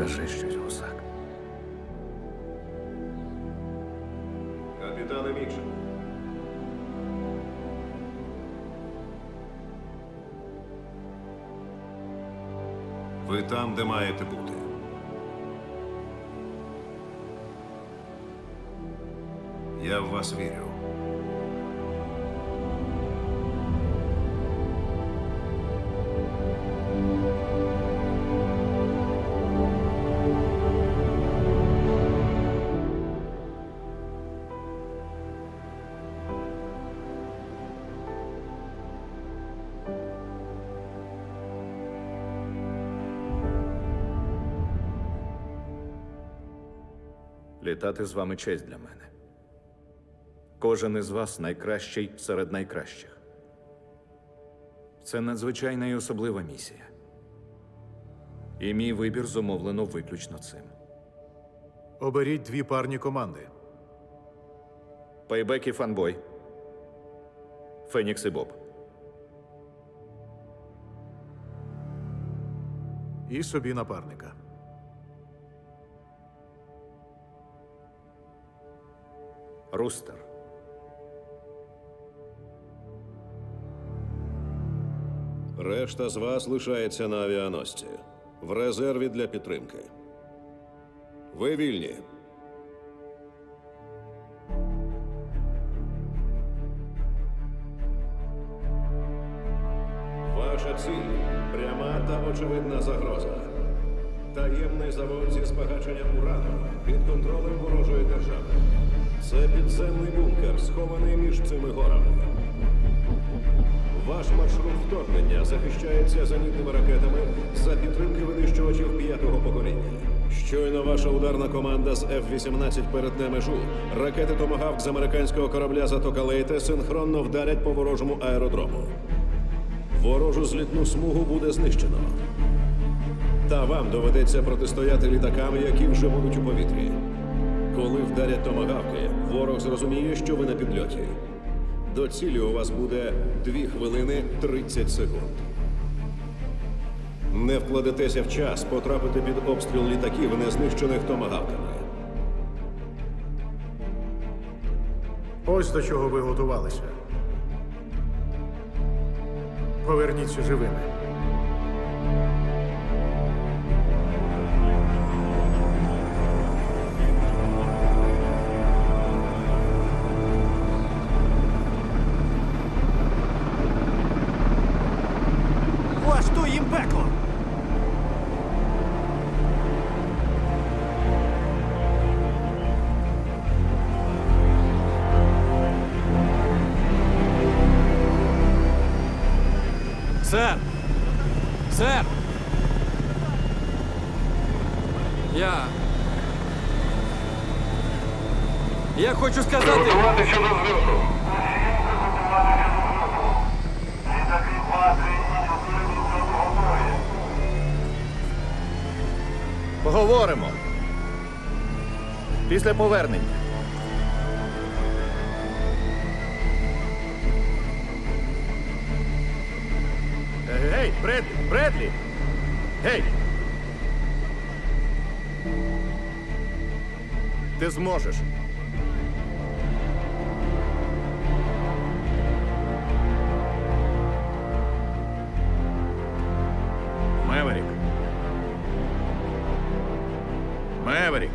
Скажи щось, гусак. Капітане Мікшин. Ви там, де маєте бути. Я в вас вірю. Літати з вами честь для мене. Кожен із вас найкращий серед найкращих. Це надзвичайна і особлива місія. І мій вибір зумовлено виключно цим. Оберіть дві парні команди. Пейбек і фанбой. Фенікс і Боб. І собі напарника. Рустер. Решта з вас лишається на авіаносці. В резерві для підтримки. Ви вільні. Ваша ціль пряма та очевидна загроза. Таємний завод зі збагачення урану під контролем ворожої держави. Це підземний бункер, схований між цими горами. Ваш маршрут вторгнення захищається зенітними ракетами за підтримки винищувачів п'ятого покоління. Щойно ваша ударна команда з F-18 перетне межу. Ракети Томагавк з американського корабля Затока Лейте синхронно вдарять по ворожому аеродрому. Ворожу злітну смугу буде знищено. Та вам доведеться протистояти літакам, які вже будуть у повітрі. Коли вдарять томагавки, ворог зрозуміє, що ви на підльоті. До цілі у вас буде 2 хвилини 30 секунд. Не вкладетеся в час, потрапити під обстріл літаків, не знищених томагавками. Ось до чого ви готувалися. Поверніться живими. Сер! Сер! Я. Я хочу сказати. Готувати щодо зльоту. Літаки Патрі і 4 готові. Поговоримо. Після повернення. Бредлі! Бредлі! Гей! Ти зможеш. Меверік. Меверік.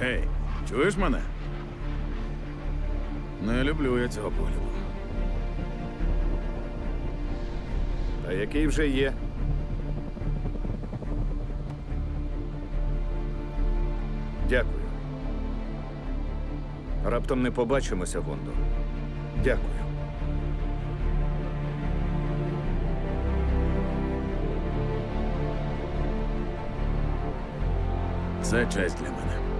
Гей, чуєш мене? Не люблю я цього погляду. Та який вже є? Дякую. Раптом не побачимося, Гондо. Дякую. Це честь для мене.